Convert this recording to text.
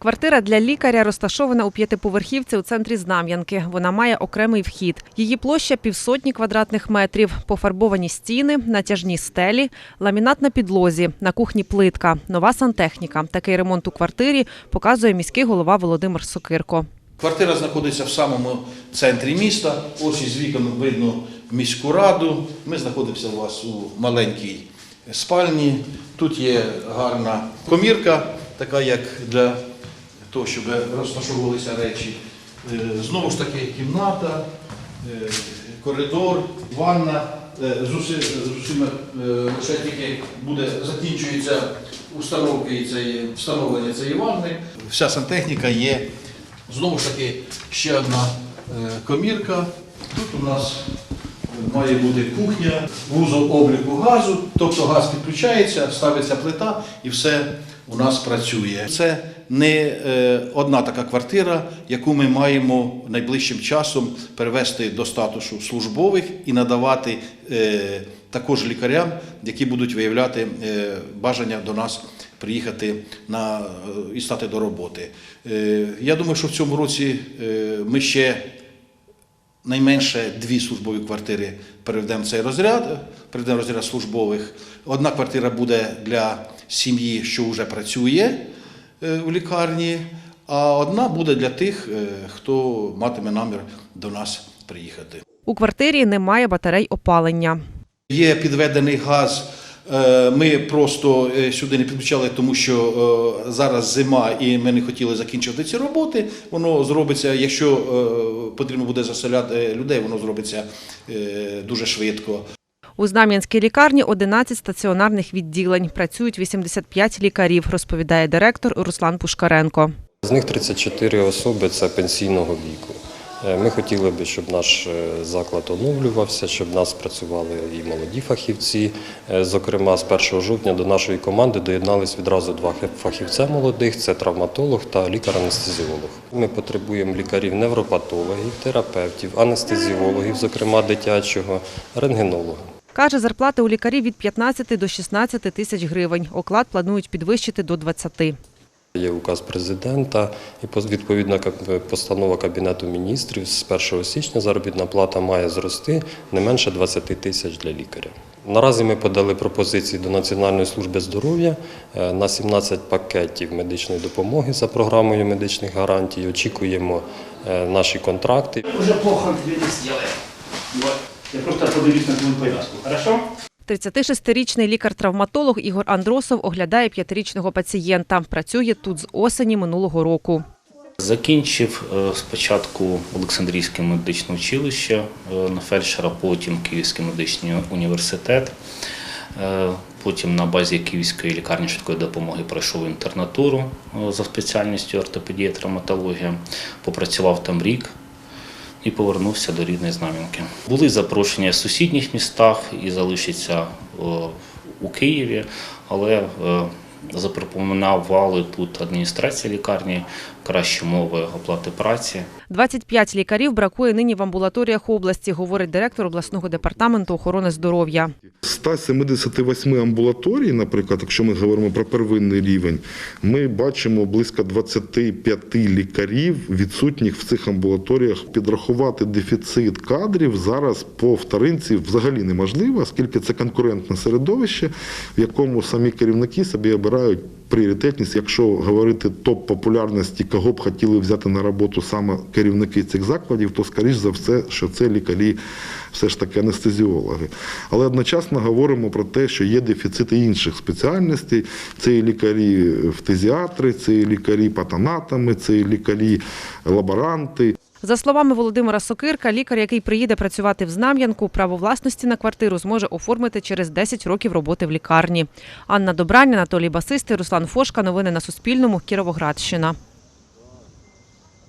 Квартира для лікаря розташована у п'ятиповерхівці у центрі Знам'янки. Вона має окремий вхід. Її площа півсотні квадратних метрів, пофарбовані стіни, натяжні стелі, ламінат на підлозі, на кухні плитка, нова сантехніка. Такий ремонт у квартирі показує міський голова Володимир Сокирко. Квартира знаходиться в самому центрі міста. Ось із вікон видно міську раду. Ми знаходимося у вас у маленькій спальні. Тут є гарна комірка, така як для того, щоб розташовувалися речі. Е, Знову ж таки, кімната, е, коридор, ванна. Е, З усіма лише тільки буде закінчується установки цієї встановлення цієї ванни. Вся сантехніка є Знову ж таки, ще одна комірка. Тут у нас має бути кухня, вузол обліку газу, тобто газ підключається, ставиться плита і все у нас працює. Це не е, одна така квартира, яку ми маємо найближчим часом перевести до статусу службових і надавати е, також лікарям, які будуть виявляти е, бажання до нас приїхати на, і стати до роботи. Я думаю, що в цьому році ми ще найменше дві службові квартири переведемо в цей розряд, переведемо розряд службових. Одна квартира буде для сім'ї, що вже працює е, у лікарні, а одна буде для тих, е, хто матиме намір до нас приїхати. У квартирі немає батарей опалення. Є підведений газ. Е, Ми просто е, сюди не підключали, тому що е, зараз зима і ми не хотіли закінчувати ці роботи. Воно зробиться, якщо потрібно буде заселяти людей, воно зробиться дуже швидко. У Знам'янській лікарні 11 стаціонарних відділень. Працюють 85 лікарів, розповідає директор Руслан Пушкаренко. З них 34 особи це пенсійного віку. Е, Ми хотіли би, щоб наш е, заклад оновлювався, щоб нас працювали і молоді фахівці. Е, Зокрема, з 1 жовтня до нашої команди доєднались відразу два фахівця молодих: це травматолог та лікар-анестезіолог. Ми потребуємо лікарів невропатологів, терапевтів, анестезіологів, зокрема дитячого, рентгенолога. Каже, зарплати у лікарів від 15 до 16 тисяч гривень. Оклад планують підвищити до 20. Є указ президента і відповідна постанова Кабінету міністрів. З 1 січня заробітна плата має зрости не менше 20 тисяч для лікаря. Наразі ми подали пропозиції до Національної служби здоров'я е, на 17 пакетів медичної допомоги за програмою медичних гарантій. Очікуємо е, наші контракти. Уже плохо не Я просто подивлюсь на твою повязку, хорошо? 36-річний лікар-травматолог Ігор Андросов оглядає п'ятирічного пацієнта. Працює тут з осені минулого року. Закінчив е, спочатку Олександрійське медичне училище е, на фельдшера, потім Київський медичний університет. Е, Потім на базі Київської лікарні швидкої допомоги пройшов інтернатуру за спеціальністю ортопедія травматологія. Попрацював там рік і повернувся до рідної знам'янки. Були запрошення в сусідніх містах і залишиться е, у Києві, але е, запропонували тут адміністрація лікарні, кращі умови оплати праці. 25 лікарів бракує нині в амбулаторіях області, говорить директор обласного департаменту охорони здоров'я. З 178 амбулаторій, наприклад, якщо ми говоримо про первинний рівень, ми бачимо близько 25 лікарів, відсутніх в цих амбулаторіях. Підрахувати дефіцит кадрів зараз по вторинці взагалі неможливо, оскільки це конкурентне середовище, в якому самі керівники собі обирають пріоритетність, якщо говорити топ популярності, кого б хотіли взяти на роботу саме керівники цих закладів, то скоріш за все, що це лікарі, все ж таки анестезіологи. Але одночасно говоримо про те, що є дефіцити інших спеціальностей. Це і лікарі фтизіатри, це і лікарі патанатами, це і лікарі лаборанти. За словами Володимира Сокирка, лікар, який приїде працювати в Знам'янку, право власності на квартиру зможе оформити через 10 років роботи в лікарні. Анна Добрань, Анатолій Басисти, Руслан Фошка. Новини на Суспільному. Кіровоградщина.